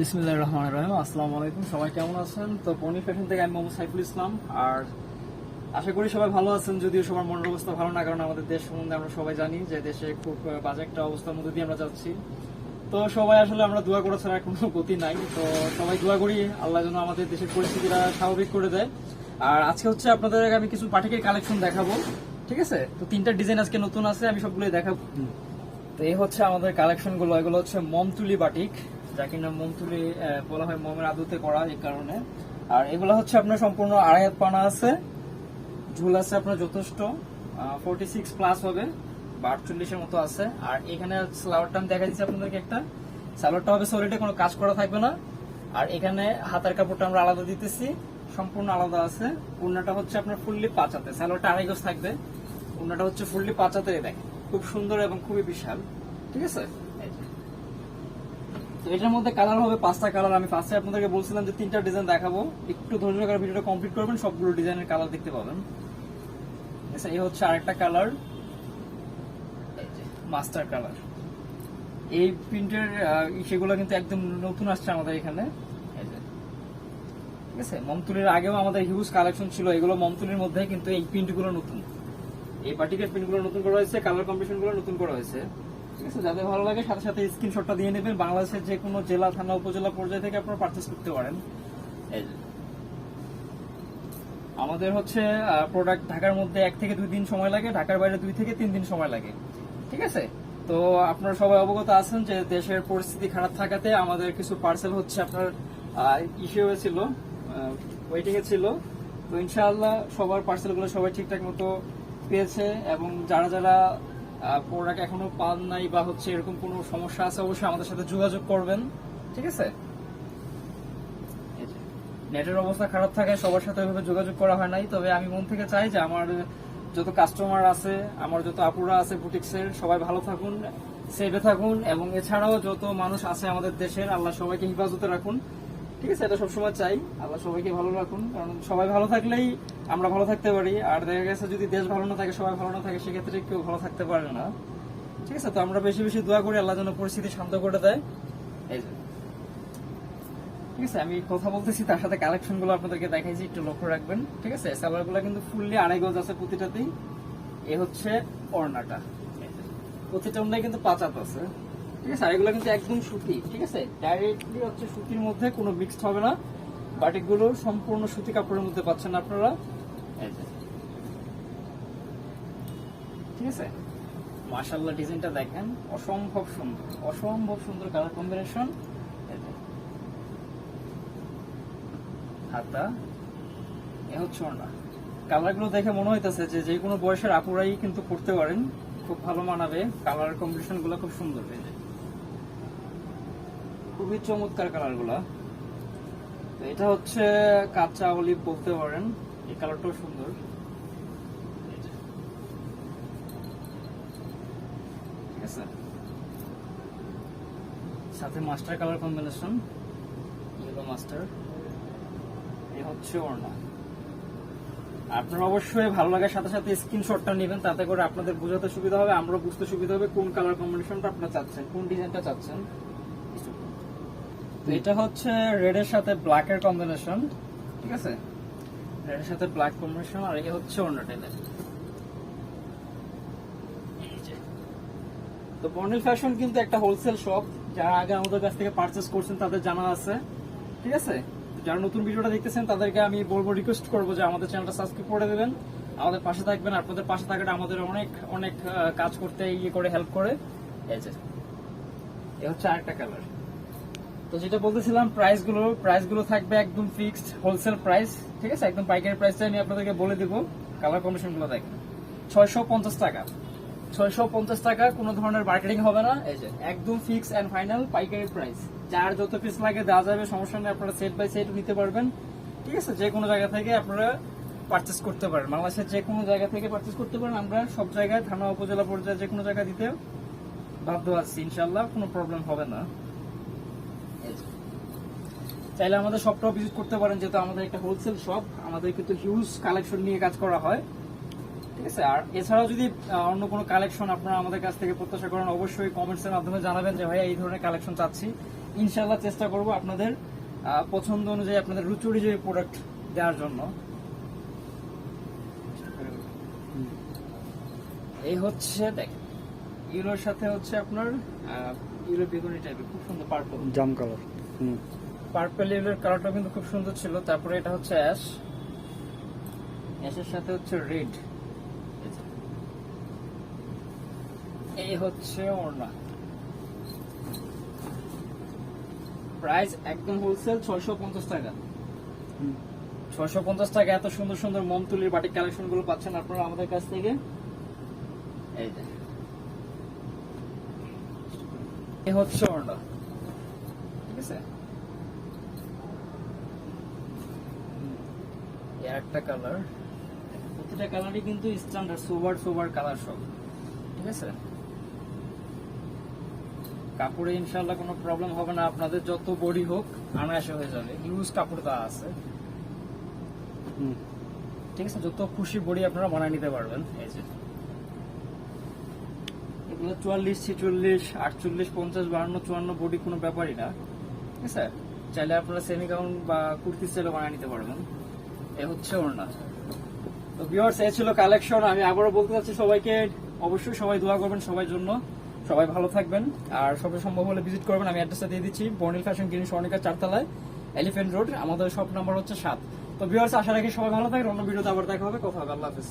বিসমিল্লাহ রহমান রহিম, আসসালামু আলাইকুম। সবাই কেমন আছেন? তো পনি ফ্যাশন থেকে আমি মোহাম্মদ সাইফুল ইসলাম। আর আশা করি সবাই ভালো আছেন, যদিও সবার মনের অবস্থা ভালো না, কারণ আমাদের দেশ সম্বন্ধে আমরা সবাই জানি যে দেশে খুব বাজে একটা অবস্থার মধ্যে দিয়ে আমরা যাচ্ছি। তো সবাই আসলে আমরা দোয়া করা ছাড়া কোনো গতি নাই। তো সবাই দোয়া করি আল্লাহ যেন আমাদের দেশের পরিস্থিতিটা স্বাভাবিক করে দেয়। আর আজকে হচ্ছে আপনাদের আমি কিছু পাটিকের কালেকশন দেখাবো, ঠিক আছে? তো তিনটা ডিজাইন আজকে নতুন আছে, আমি সবগুলোই দেখাবো। তো এই হচ্ছে আমাদের কালেকশনগুলো এগুলো হচ্ছে মমতুলি বাটিক। যা কিনা মমতুলি আহ, বলা হয় মমের আদুতে করা এই কারণে। আর এগুলো হচ্ছে আপনার সম্পূর্ণ আড়াই হাত পানা আছে। ঝুল আছে আপনার যথেষ্ট। ফোরটি সিক্স প্লাস হবে বা আটচল্লিশের মতো আছে। আর এখানে সালোয়ারটা আমি দেখা দিচ্ছি আপনাদেরকে একটা। সালোয়ারটা হবে সলিডে কোনো কাজ করা থাকবে না। আর এখানে হাতার কাপড়টা আমরা আলাদা দিতেছি সম্পূর্ণ আলাদা আছে। উন্নাটা হচ্ছে আপনার ফুললি পাঁচাতে সালোয়ারটা আড়াই গজ থাকবে। উন্নাটা হচ্ছে ফুললি পাঁচাতে দেখেন। খুব সুন্দর এবং খুবই বিশাল। ঠিক আছে? এটার মধ্যে কালার হবে পাঁচটা কালার আমি ফার্স্টে আপনাদেরকে বলছিলাম যে তিনটা ডিজাইন দেখাবো। একটু ধৈর্য করে ভিডিওটা কমপ্লিট করবেন, সবগুলো ডিজাইনের কালার দেখতে পাবেন। আচ্ছা এই হচ্ছে আরেকটা কালার মাস্টার কালার এই প্রিন্টের সেগুলো কিন্তু একদম নতুন আসছে আমাদের এখানে। ঠিক আছে? মমতুলির আগেও আমাদের হিউজ কালেকশন ছিল, এগুলো মমতুলির মধ্যে কিন্তু এই প্রিন্টগুলো নতুন। এই পার্টিকের প্রিন্টগুলো নতুন করা হয়েছে কালার কম্বিনেশনগুলো নতুন করা হয়েছে। ঠিক যাদের ভালো লাগে সাথে সাথে স্ক্রিনশটটা দিয়ে নেবেন। বাংলাদেশের যে কোনো জেলা, থানা, উপজেলা পর্যায় থেকে আপনারা পারচেস করতে পারেন। এই আমাদের হচ্ছে প্রোডাক্ট ঢাকার মধ্যে এক থেকে দুই দিন সময় লাগে, ঢাকার বাইরে দুই থেকে তিন দিন সময় লাগে। ঠিক আছে? তো আপনারা সবাই অবগত আছেন যে দেশের পরিস্থিতি খারাপ থাকাতে আমাদের কিছু পার্সেল হচ্ছে আপনার ইস্যু হয়েছিল ওয়েটিং এ ছিল। তো ইনশাআল্লাহ সবার পার্সেলগুলো সবাই ঠিকঠাক মতো পেয়েছে এবং যারা যারা প্রোডাক্ট এখনও পান নাই বা হচ্ছে এরকম কোনো সমস্যা আছে, অবশ্যই আমাদের সাথে যোগাযোগ করবেন। ঠিক আছে? নেটের অবস্থা খারাপ থাকায় সবার সাথে ওইভাবে যোগাযোগ করা হয় নাই। তবে আমি মন থেকে চাই যে আমার যত কাস্টমার আছে, আমার যত আপুরা আছে বুটিক্সের, সবাই ভালো থাকুন সেভে থাকুন, এবং এছাড়াও যত মানুষ আছে আমাদের দেশের, আল্লাহ সবাইকে হেফাজতে রাখুন। ঠিক আছে, এটা সবসময় চাই। আল্লাহ সবাইকে ভালো রাখুন, কারণ সবাই ভালো থাকলেই আমরা ভালো থাকতে পারি। আর দেখা গেছে যদি দেশ ভালো না থাকে, সবাই ভালো না থাকে, সেক্ষেত্রে কেউ ভালো থাকতে পারে না। ঠিক আছে, তো আমরা বেশি বেশি দোয়া করি, আল্লাহ যেন পরিস্থিতি শান্ত করে দেয়। এই যে। ঠিক আছে, আমি কথা বলতেছি, তার সাথে কালেকশনগুলো আপনাদেরকে দেখাইছি, একটু লক্ষ্য রাখবেন। ঠিক আছে সালোয়ারগুলো কিন্তু ফুললি আড়াই গজ আছে প্রতিটাতেই। এ হচ্ছে অর্ণাটা প্রতিটা অন্যায় কিন্তু পাঁচাত আছে। ঠিক আছে? আর এগুলো কিন্তু একদম সুতি ঠিক আছে? ডাইরেক্টলি হচ্ছে সুতির মধ্যে কোনো মিক্সড হবে না। সম্পূর্ণ সুতি কাপড়ের মধ্যে পাচ্ছেন আপনারা। ঠিক আছে? মাশাল্লাহ ডিজাইনটা দেখেন। অসম্ভব সুন্দর অসম্ভব সুন্দর কালার কম্বিনেশন হাতা। এ হচ্ছে ওড়না। কালারগুলো দেখে মনে হইতেছে যে যে কোনো বয়সের আপুরাই কিন্তু পড়তে পারেন। খুব ভালো মানাবে। কালার কম্বিনেশনগুলো খুব সুন্দর এই যে। খুবই চমৎকার কালারগুলা এটা হচ্ছে কাঁচা অলিভ বলতে পারেন। এই কালারটাও সুন্দর। সাথে mustard colour combination, yellow mustard. এই হচ্ছে ওড়না। আপনারা অবশ্যই ভালো লাগার সাথে সাথে স্ক্রিনশটটা নেবেন, তাতে করে আপনাদের বোঝাতে সুবিধা হবে আমরা বুঝতে সুবিধা হবে কোন কালার কম্বিনেশনটা আপনারা চাচ্ছেন, কোন ডিজাইনটা চাচ্ছেন। এটা হচ্ছে রেড এর সাথে ব্ল্যাক এর কম্বিনেশন ঠিক আছে? রেড এর সাথে ব্ল্যাক কম্বিনেশন আর এই হচ্ছে দেখেন। এই তো বর্নিল ফ্যাশন কিন্তু একটা হোলসেল শপ যারা আগে আমাদের কাছ থেকে পারচেস করছেন তাদের জানা আছে, ঠিক আছে? যারা নতুন ভিডিওটা দেখতেছেন, তাদেরকে আমি বলব রিকোয়েস্ট করব যে আমাদের চ্যানেলটা সাবস্ক্রাইব করে দেবেন, আমাদের পাশে থাকবেন আপনাদের পাশে থাকাটা আমাদের অনেক অনেক কাজ করতে ইয়ে করে হেল্প করে। এই যে। এ হচ্ছে আরেকটা কালার তো যেটা বলতেছিলাম প্রাইসগুলো প্রাইসগুলো থাকবে একদম ফিক্সড হোলসেল প্রাইস ঠিক আছে? একদম পাইকারি প্রাইসটা আমি আপনাদেরকে বলে দিব। কালার কমিশনগুলো দেখেন। ছয়শো পঞ্চাশ টাকা। ছয়শো পঞ্চাশ টাকা, কোনো ধরনের মার্কেটিং হবে না। এই যে, একদম ফিক্স এন্ড ফাইনাল পাইকারি প্রাইস যার যত পিস লাগে দেওয়া যাবে, সমস্যা নেই, আপনারা সেট বাই সেট নিতে পারবেন। ঠিক আছে? যে কোনো জায়গা থেকে আপনারা পারচেস করতে পারেন। বাংলাদেশের যে কোনো জায়গা থেকে পারচেস করতে পারেন। আমরা সব জায়গায়, থানা, উপজেলা পর্যায়ে যে কোনো জায়গায় দিতে বাধ্য আছি। ইনশাল্লাহ কোনো প্রবলেম হবে না। চাইলে আমাদের শপটাও ভিজিট করতে পারেন, যেহেতু আমাদের একটা হোলসেল শপ আমাদের কিন্তু হিউজ কালেকশন নিয়ে কাজ করা হয়। ঠিক আছে? আর এছাড়াও যদি অন্য কোনো কালেকশন আপনারা আমাদের কাছ থেকে প্রত্যাশা করেন, অবশ্যই কমেন্টস এর মাধ্যমে জানাবেন যে ভাই এই ধরনের কালেকশন চাচ্ছি। ইনশাল্লাহ চেষ্টা করব আপনাদের পছন্দ অনুযায়ী আপনাদের রুচি অনুযায়ী প্রোডাক্ট দেওয়ার জন্য। এই হচ্ছে, দেখ, ইউরোর সাথে হচ্ছে আপনার ইউরো বেগুনি টাইপের খুব সুন্দর পার্পল জাম কালার হুম। পার্পল ইউরোর কালারটা কিন্তু খুব সুন্দর ছিল। তারপরে এটা হচ্ছে অ্যাশ অ্যাশের সাথে হচ্ছে রেড এই হচ্ছে ওড়না। প্রাইস একদম হোলসেল ছয়শো পঞ্চাশ টাকা। ছয়শো পঞ্চাশ টাকা এত সুন্দর সুন্দর মমতুলির বাটিক কালেকশনগুলো পাচ্ছেন আপনারা আমাদের কাছ থেকে। এই হচ্ছে ওড়না। ঠিক আছে? একটা কালার প্রতিটা কালারই কিন্তু স্ট্যান্ডার্ড সোবার সোবার কালার সব। ঠিক আছে? কাপড়ে ইনশাল্লাহ কোনো প্রবলেম হবে না। আপনাদের যত বডি হোক আনায়াসে হয়ে যাবে। ইউজ কাপড় দেওয়া আছে। ঠিক আছে? যত খুশি বডি আপনারা বানিয়ে নিতে পারবেন। এই যে। এগুলো চুয়াল্লিশ ছিচল্লিশ আটচল্লিশ পঞ্চাশ বাহান্ন চুয়ান্ন বডি কোনো ব্যাপারই না। ঠিক আছে? চাইলে আপনারা সেমি গাউন বা কুর্তি স্টাইলও বানিয়ে নিতে পারবেন। আমি আবারও বলতে চাচ্ছি সবাইকে, অবশ্যই সবাই দোয়া করবেন সবাই জন্য। সবাই ভালো থাকবেন। আর সবাই সম্ভব হলে ভিজিট করবেন। আমি অ্যাড্রেসটা দিয়ে দিচ্ছি। বর্নিল ফ্যাশন গ্রিন স্বর্ণিকা চারতলায় এলিফেন্ট রোড আমাদের শপ নাম্বার হচ্ছে সাত। তো ভিউয়ার্স আশা রাখি সবাই ভালো থাকবেন। অন্য ভিডিওতে আবার দেখা হবে। কথা হবে। আল্লাহ হাফিজ।